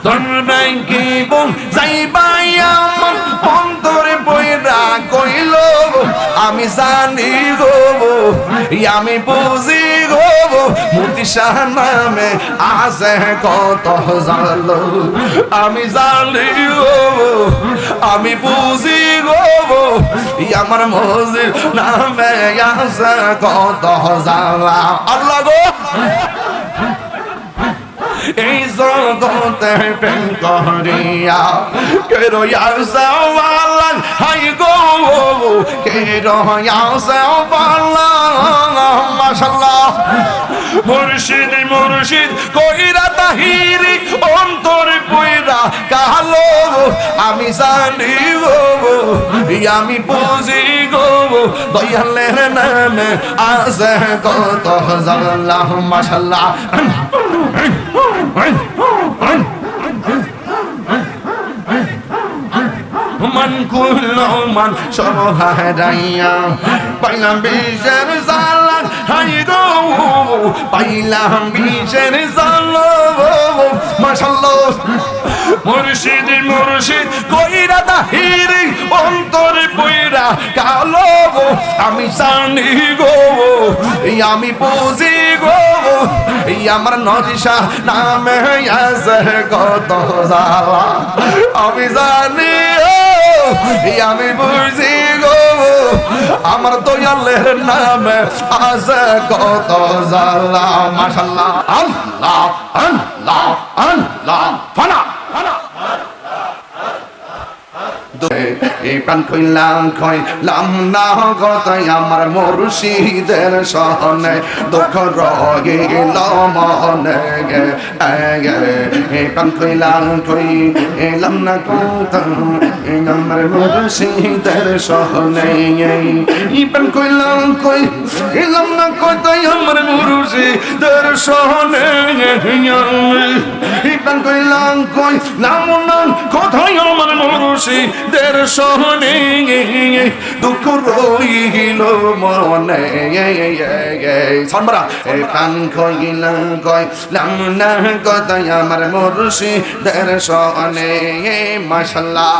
কি বল যাইবাই আমার অন্তরে বইরা কইল, আমি জানি গো আমি বুঝি গো মূর্তি শাহ নামে আছে কত জানলো আমি জানি গো আমি বুঝি গো আমার মজির নামে আছে কত জানলা আল্লাহ গো! এই জগতে প্রেম করিয়া কে রয়াসে বালান হাই গো কে রয়াসে বালান মাশাআল্লাহ মুর্শিদ মুর্শিদ কইরা তাহিরি অন্তরে কইরা কালো আমি জানি গো আমি বুঝি গো দয়ালের নামে আছে কত জানলাম মাশাআল্লাহ মন কুলো মন সব হারাইয়া পাইলাম বিষের জালান হাই গো। পাইলাম বিষের জালান মাশাল্লাহ মুর্শিদ মুর্শিদ, কইরা তাহিরি অন্তরে কালো গো, আমি জানি গো আমি বুঝি গো আমার নদিশা নামে কত জালা আমি জানি আমি বুঝি গো, আমার দয়ালের নামে আছে কত জালা মাশাল্লাহ, আল্লাহ আল্লাহ আল্লাহ, ফানা ফানা। এই প্রাণ কইলাম কইলাম না কথাই আমার মুর্শিদের সহনে, দুঃখ রগে গেল মনে গে, এই প্রাণ কইলাম কই এলাম না কথা আমার মুর্শিদের সহনে এই প্রাণ কইলাম কই এলাম না কথাই আমার মুর্শিদের সহনে এই প্রাণ কইলাম কই নাম না কথাই আমার মুর্শিদের সহনে দুঃখ রইল মনে। সনবরা এই প্রাণ কইলাম কইলাম না কথাই আমার মুর্শিদের সনে। মাশাল্লাহ।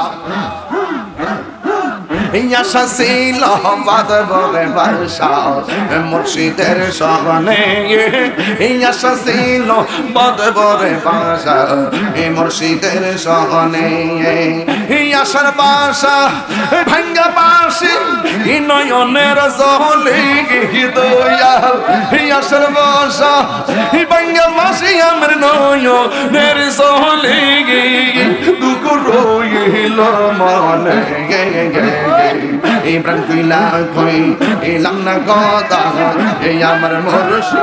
ছিল বাদ বলে বাসা মুর্শিদের সহনে ছিল বাদ বলে বাসা মুর্শিদের সহনে আশার বাসা ভাঙ্গা বাসি নয়নের জলে দয়াল আশার বাসা ভাঙ্গা বাসি আমার নয়নের জলে দুঃখ রইল মনে ইমরান কইলা কই এলাম না কথা এই আমার মরশি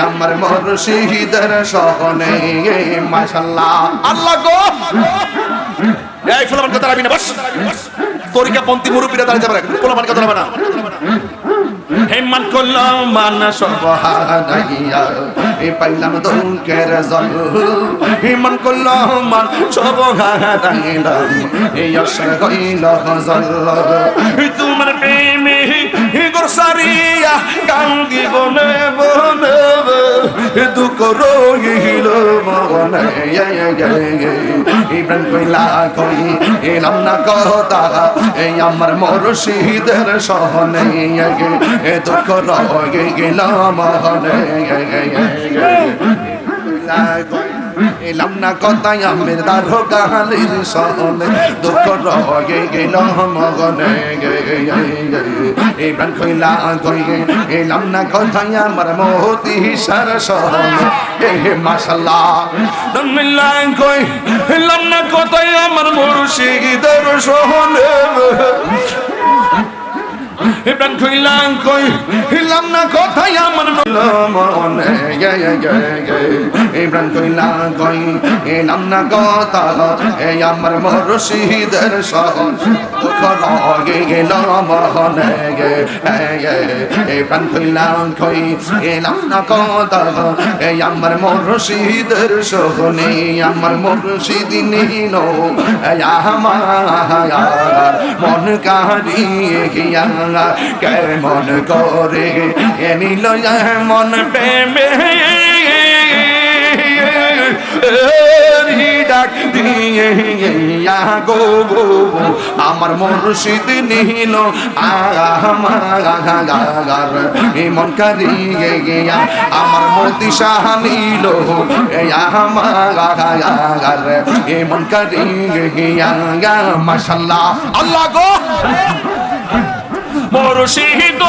আমার মুর্শিদের সহনে মাশাআল্লাহ আল্লাহ গো! এই ফুলমান কথা রাখবি না, বস। তরিকা পন্থী মুরব্বীরা দাঁড়াতে পারে ফুলমান কথা রাখবে না। হেমান করলাম মান সব হারাইয়া এ পাইলাম দুঃখের জল। হেমান করলাম মান সব হারাইলাম এই আশা হইল জল। তোমার প্রেমে গোসারিয়া কান্দি বনে বনে। দুঃখ মনে ইব্রাহিম কইলা কই এলাম না কথা এই আমার মরশিদের সহনে এ দুঃখ রয়ে গেলাম মনে এলাম না কথাই আমের দারো কাহালির সহনে দুঃখ রয়ে গেল মগনে এবার কইলা কই এলাম না কথাই আমার মহতি সার সহনে এ মাশাল্লাহ দমিল্লাই কই এলাম না কথাই আমার মুর্শিদের সহনে ইব্রাহিম কইলাম কই? হিলাম না কথাই আমার মনে কইলাম কই? এলাম না কথা এই আমার মুর্শিদের সহজ গে গেলাম মনে, গে ইব্রাহিম কইলাম কই? এলাম না কথা এই আমার মুর্শিদের সহনে আমার মুর্শিদ নিল আমার মন কারিয়ে গিয়া কেমন করে? নিল মন প্রেমে। ডাক দিয়ে গো গো আমার মুর্শিদ নিল আমার মন কারিয়ে গিয়া আমার মতি শাহ নিল। আমার মন কারিয়ে গিয়া মাশাল্লাহ। আল্লাহ গো! মুর্শিদ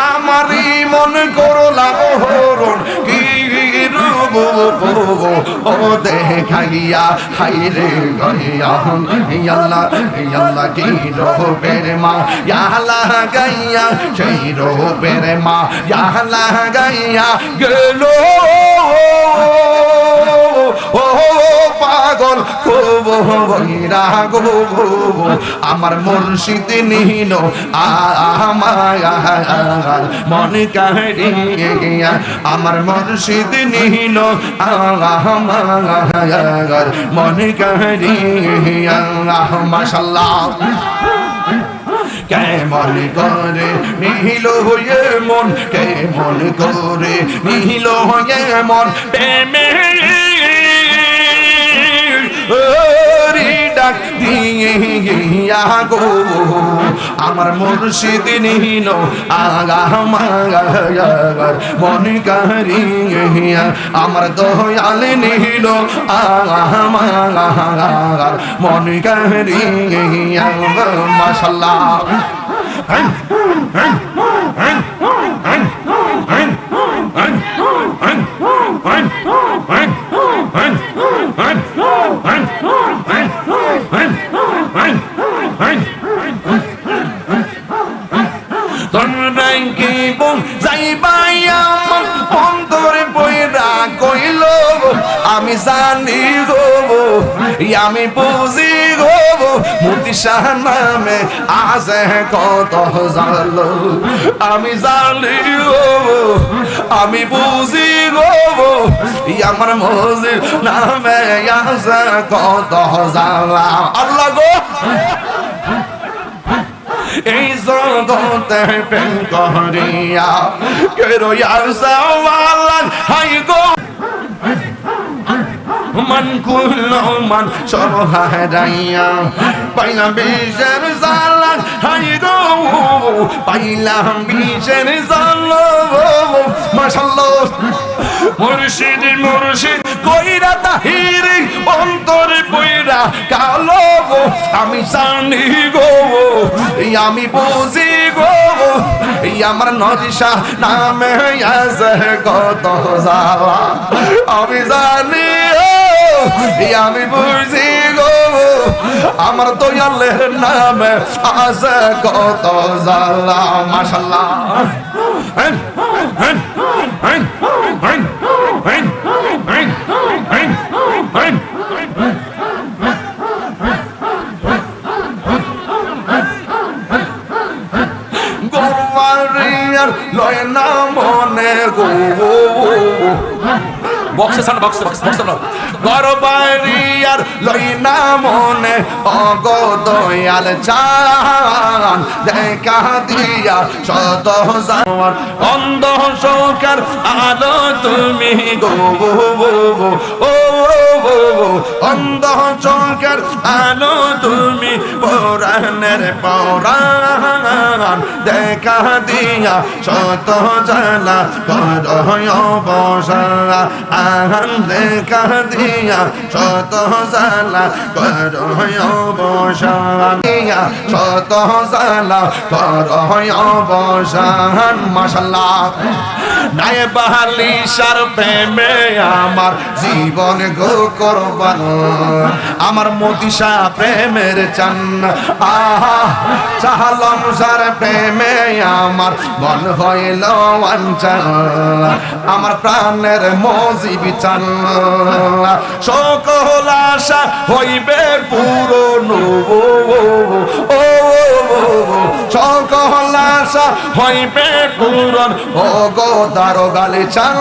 আমারই মন করলা হরণ কি দেখাইয়া হাই রে গইয়া আল্লাহ আল্লাহ কি রূপের মা? ইয়ালা গাইয়া সেই রূপের মা ইয়ালা গাইয়া খুব বৈরা গো আমার মুর্শিদ নিল আমার মন কাহিয়া আমার মুর্শিদ নিল আমার মন কাহিয়া মাশাল্লাহ কেমন করে নিহিল হয়ে মন, কেমন করে নিহিল হয়ে মন। প্রেমে ডাক দিয়া গো আমার মুর্শিদ নিল আগা মাগার মন কারিয়া আমার দয়াল নিল আগা মাগার মন কারিয়া মাশাল্লাহ। তোমরাই কি যাইবাই আমার অন্তরে বইরা কইল আমি জানি গো আমি বুঝি গো শাহ নামে আছে কত জানো আমি জানি গো, আমি বুঝি গো আমার মজি নামে আছে কত জানা আল্লাহ গো, এই জগতে প্রেম করিয়া কেরো ইয়ারসাওয়ালান হাই গো মন কুল মন সরহারাইয়া পাইলাম বিশের জালান হাই গো, পাইলাম বিশের জালান মাশাআল্লাহ, মুর্শিদ মুর্শিদ, কইরা তাহির, অন্তরে বইরা কালো গো আমি জানি গো আমি বুঝি গো আমার নদিশা নামে আছে কত জালা আমি জানি আমি বুঝি গো, আমার দয়ালের নামে আছে কত জালা মাশাল্লাহ। গোয়ারিয়ার লয় না মনে গো। বক্সে দেখা দিয়া অন্ধ আলো তুমি ও অন্ধ চোখের আলো তুমি পরাণের পরাণ। দেখা দিয়া শত করয় বসা আহান দেখা দিয়া শত জ্বালা করয় বসা দিয়া শত জ্বালা করয় বসান মাশাল্লাহ গায়ে বাহালিশার প্রেমে আমার জীবন গো করবান আমার মতিশা প্রেমের চান আহা চাহালম সার প্রেমে আমার মন হইল অঞ্চল আমার প্রাণের মজিবি চান সকল আশা হইবে পূরণ ও ও সকল আশা হইবে পূরণ। ও গো দারো গালি চান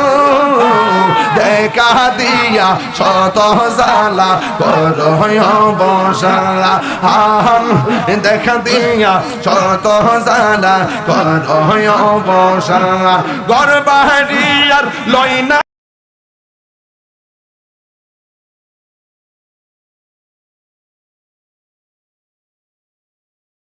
দেখা দিয়া শত জালা করয় বসালা। হাম দেখা দিয়া শত জালা করয় বসালা। গর বাহারি আর লইনা